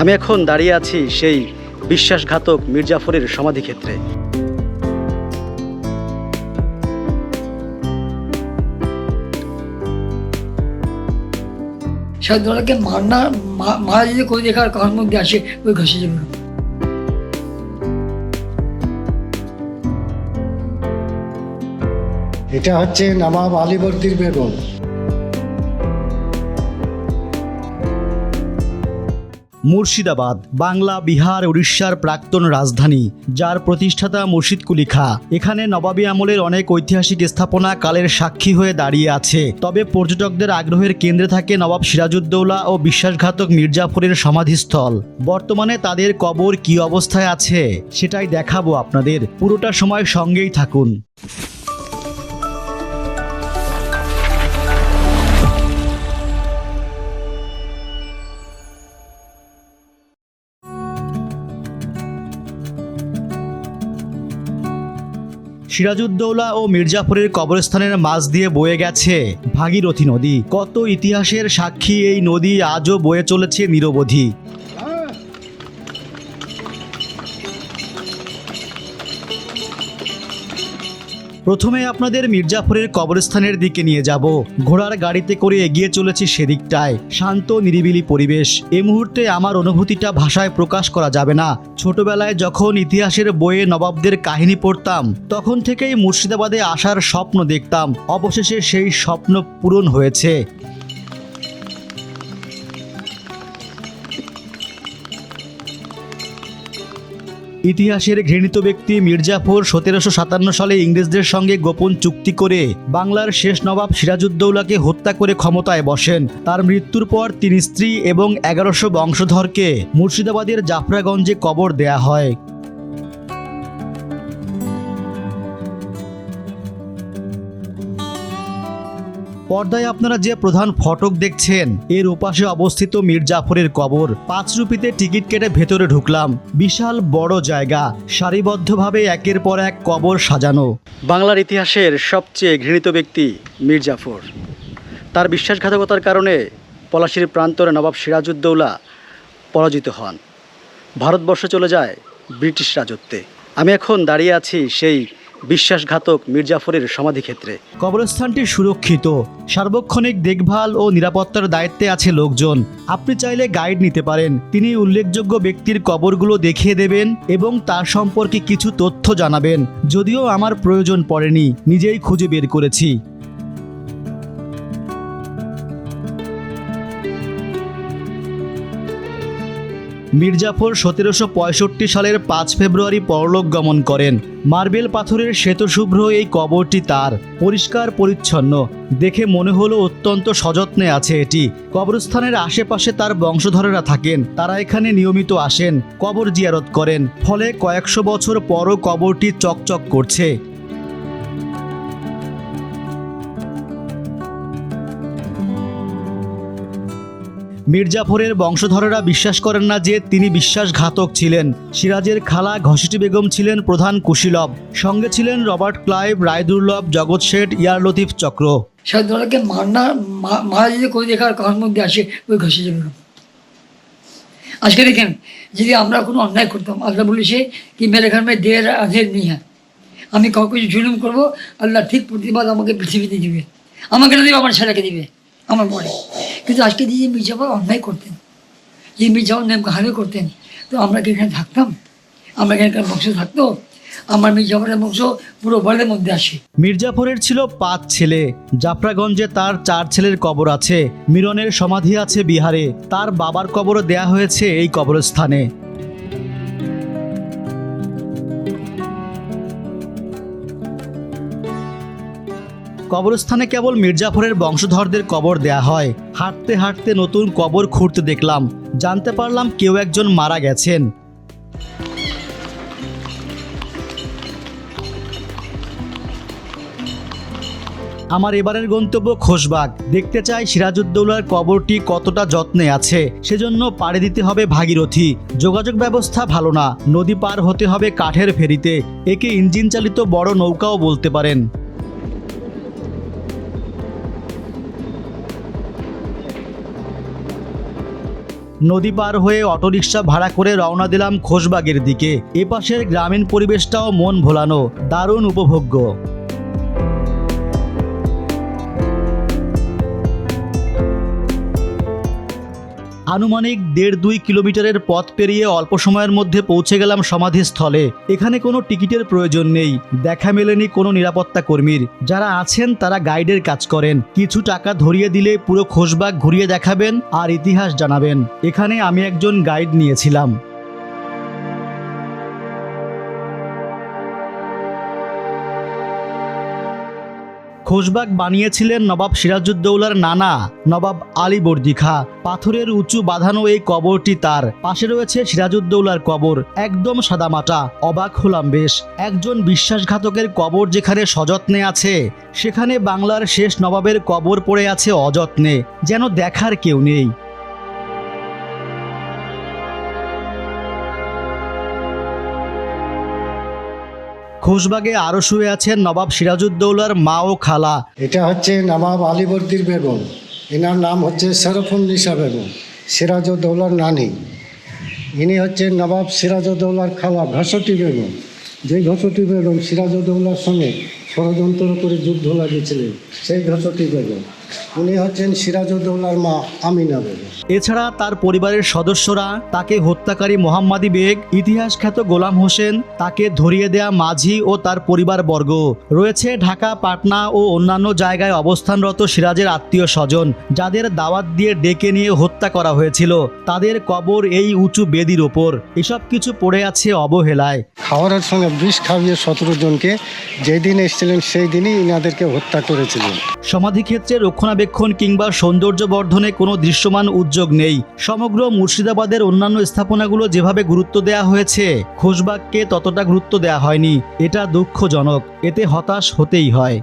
আমি এখন দাঁড়িয়ে আছি সেই বিশ্বাসঘাতক মির্জাফরের সমাধিক্ষেত্রে। সাধুকে মারনা মারা যদি করে দেখার কারণ মধ্যে আসে ওই ঘষে যাবে। এটা হচ্ছে নবাব আলীবর্দীর বেগম। মুর্শিদাবাদ, বাংলা, বিহার, উড়িষ্যার প্রাক্তন রাজধানী, যার প্রতিষ্ঠাতা মুর্শিদ কুলি খা এখানে নবাবী আমলের অনেক ঐতিহাসিক স্থাপনা কালের সাক্ষী হয়ে দাঁড়িয়ে আছে। তবে পর্যটকদের আগ্রহের কেন্দ্রে থাকে নবাব সিরাজউদ্দৌলা ও বিশ্বাসঘাতক মির্জাফরের সমাধিস্থল। বর্তমানে তাদের কবর কি অবস্থায় আছে, সেটাই দেখাবো আপনাদের। পুরোটা সময় সঙ্গেই থাকুন। সিরাজউদ্দৌলা ও মির্জাফরের কবরস্থানের মাঝ দিয়ে বয়ে গেছে ভাগীরথী নদী। কত ইতিহাসের সাক্ষী এই নদী আজও বয়ে চলেছে নিরবধি। প্রথমে আপনাদের মির্জাফরের কবরস্থানের দিকে নিয়ে যাব। ঘোড়ার গাড়িতে করে এগিয়ে চলেছি সেদিকটায়। শান্ত, নিরিবিলি পরিবেশ। এ মুহূর্তে আমার অনুভূতিটা ভাষায় প্রকাশ করা যাবে না। ছোটবেলায় যখন ইতিহাসের বইয়ে নবাবদের কাহিনী পড়তাম, তখন থেকেই মুর্শিদাবাদে আসার স্বপ্ন দেখতাম। অবশেষে সেই স্বপ্ন পূরণ হয়েছে। ইতিহাসের ঘৃণিত ব্যক্তি মির্জাফর সতেরোশো সাতান্ন সালে ইংরেজদের সঙ্গে গোপন চুক্তি করে বাংলার শেষ নবাব সিরাজউদ্দৌলাকে হত্যা করে ক্ষমতায় বসেন। তার মৃত্যুর পর তিনি স্ত্রী এবং এগারোশো বংশধরকে মুর্শিদাবাদের জাফরাগঞ্জে কবর দেয়া হয়। পর্দায় আপনারা যে প্রধান ফটক দেখছেন, এর উপাশে অবস্থিত মীর জাফরের কবর। পাঁচ রুপিতে টিকিট কেটে ভেতরে ঢুকলাম। বিশাল বড় জায়গা। সারিবদ্ধভাবে একের পর এক কবর সাজানো। বাংলার ইতিহাসের সবচেয়ে ঘৃণিত ব্যক্তি মীর জাফর। তার বিশ্বাসঘাতকতার কারণে পলাশির প্রান্তরে নবাব সিরাজউদ্দৌলা পরাজিত হন। ভারতবর্ষ চলে যায় ব্রিটিশ রাজত্বে। আমি এখন দাঁড়িয়ে আছি সেই বিশ্বাসঘাতক মির্জাফরের সমাধিক্ষেত্রে। কবরস্থানটি সুরক্ষিত। সার্বক্ষণিক দেখভাল ও নিরাপত্তার দায়িত্বে আছে লোকজন। আপনি চাইলে গাইড নিতে পারেন। তিনি উল্লেখযোগ্য ব্যক্তির কবরগুলো দেখিয়ে দেবেন এবং তার সম্পর্কে কিছু তথ্য জানাবেন। যদিও আমার প্রয়োজন পড়েনি। নিজেই খুঁজে বের করেছি। মির্জাফর সতেরোশো পঁয়ষট্টি সালের পাঁচ ফেব্রুয়ারি পরলোক গমন করেন। মার্বেল পাথরের শ্বেতশুভ্র এই কবরটি তার। পরিষ্কার, পরিচ্ছন্ন। দেখে মনে হলো অত্যন্ত সযত্নে আছে এটি। কবরস্থানের আশেপাশে তার বংশধরেরা থাকেন। তারা এখানে নিয়মিত আসেন, কবর জিয়ারত করেন। ফলে কয়েকশো বছর পরও কবরটি চকচক করছে। মির্জাফরের বংশধরেরা বিশ্বাস করেন না যে তিনি বিশ্বাসঘাতক ছিলেন। সিরাজের খালা ঘসিটি বেগম ছিলেন প্রধান কুশীলভ সঙ্গে ছিলেন রবার্ট ক্লাইভ, রায়দুর্লভ, জগৎ শেঠ, ইয়ার লতিফ চক্র। সাহেবদোলাকে মারা যদি ইয়ে করে দেখার কারণ মধ্যে আসে ওই ঘষিটি আজকে দেখেন, যদি আমরা কোনো অন্যায় করতাম, আল্লাহ বলেছে কি, মেরে ঘর মেয়ে দের আধের নিহা আমি কাউকে কিছু জুলুম করব, আল্লাহ ঠিক প্রতিবাদ আমাকে পৃথিবীতে দিবে। আমাকে না দিবে, আমার ছেলেকে দিবে, আমার মনে কিন্তু আজকে দিয়ে মির্জাফর অন্যায় করতেন। এই মির্জাফর নেম হারে করতেন? তো আমরা কি এখানে থাকতাম? আমরা এখানকার বংশ থাকতো? আমার মির্জাফরের বংশ পুরো মধ্যে আসে। মির্জাফরের ছিল পাঁচ ছেলে। জাফরাগঞ্জে তার চার ছেলের কবর আছে। মিরনের সমাধি আছে বিহারে। তার বাবার কবরও দেয়া হয়েছে এই কবরস্থানে। কবরস্থানে কেবল মির্জাফরের বংশধরদের কবর দেয়া হয়। হাঁটতে হাঁটতে নতুন কবর খুঁড়তে দেখলাম। জানতে পারলাম কেউ একজন মারা গেছেন। আমার এবারের গন্তব্য খোশবাগ। দেখতে চাই সিরাজউদ্দৌলার কবরটি কতটা যত্নে আছে। সেজন্য পাড়ি দিতে হবে ভাগীরথী। যোগাযোগ ব্যবস্থা ভালো না। নদী পার হতে হবে কাঠের ফেরিতে। একে ইঞ্জিন চালিত বড় নৌকাও বলতে পারেন। নদী পার হয়ে অটোরিকশা ভাড়া করে রওনা দিলাম খোশবাগের দিকে। এপাশের গ্রামীণ পরিবেশটাও মন ভোলানো, দারুণ উপভোগ্য। আনুমানিক দেড় দুই কিলোমিটারের পথ পেরিয়ে অল্প সময়ের মধ্যে পৌঁছে গেলাম সমাধিস্থলে। এখানে কোনো টিকিটের প্রয়োজন নেই। দেখা মেলেনি কোনো নিরাপত্তা কর্মীর। যারা আছেন, তারা গাইডের কাজ করেন। কিছু টাকা ধরিয়ে দিলে পুরো খোশবাগ ঘুরিয়ে দেখাবেন আর ইতিহাস জানাবেন। এখানে আমি একজন গাইড নিয়েছিলাম। খোশবাগ বানিয়েছিলেন নবাব সিরাজউদ্দৌলার নানা, নবাব আলী বর্দি খা পাথরের উঁচু বাঁধানো এই কবরটি তার। পাশে রয়েছে সিরাজউদ্দৌলার কবর, একদম সাদামাটা, অবাক হলাম বেশ। একজন বিশ্বাসঘাতকের কবর যেখানে সযত্নে আছে, সেখানে বাংলার শেষ নবাবের কবর পড়ে আছে অযত্নে, যেন দেখার কেউ নেই। খোশবাগে আরও শুয়ে আছেন নবাব সিরাজউদ্দৌলার মা ও খালা। এটা হচ্ছে নবাব আলীবর্দির বেগম। এনার নাম হচ্ছে সরফুন্নিসা বেগম, সিরাজউদ্দৌলার নানি। ইনি হচ্ছেন নবাব সিরাজউদ্দৌলার খালা ঘসটি বেগম। যে ঘসটি বেগম সিরাজউদ্দৌলার সঙ্গে ষড়যন্ত্র করে যুদ্ধ লাগিয়েছিলেন। সেই ঘসটি বেগম উনি হচ্ছেন সিরাজউদ্দৌলার মা আমিনা বেগম এছাড়া তার পরিবারের সদস্যরা তাকে হত্যাকারী মোহাম্মদী বেগ ইতিহাস খ্যাত গোলাম হোসেন তাকে ধরিয়ে দেয়া মাঝি ও তার পরিবারবর্গ। রয়েছে ঢাকা পাটনা ও অন্যান্য জায়গায় অবস্থানরত সিরাজের আত্মীয় স্বজন যাদের দাওয়াত দিয়ে ডেকে নিয়ে হত্যা করা হয়েছিল। তাদের কবর এই উঁচু বেদির ওপর। এসব কিছু পড়ে আছে অবহেলায়। খাওয়ারের সঙ্গে বিষ খাইয়ে সতেরো জনকে যেদিন এসেছিলেন সেই দিনই ইনাদেরকে হত্যা করেছিলেন। সমাধিক্ষেত্রে রক্ষণাবেক্ষণ কিংবা সৌন্দর্য বর্ধনে কোনো দৃশ্যমান উদ্যোগ নেই। সমগ্র মুর্শিদাবাদের অন্যান্য স্থাপনাগুলো যেভাবে গুরুত্ব দেয়া হয়েছে খোশবাগকে ততটা গুরুত্ব দেয়া হয়নি। এটা দুঃখজনক। এতে হতাশ হতেই হয়।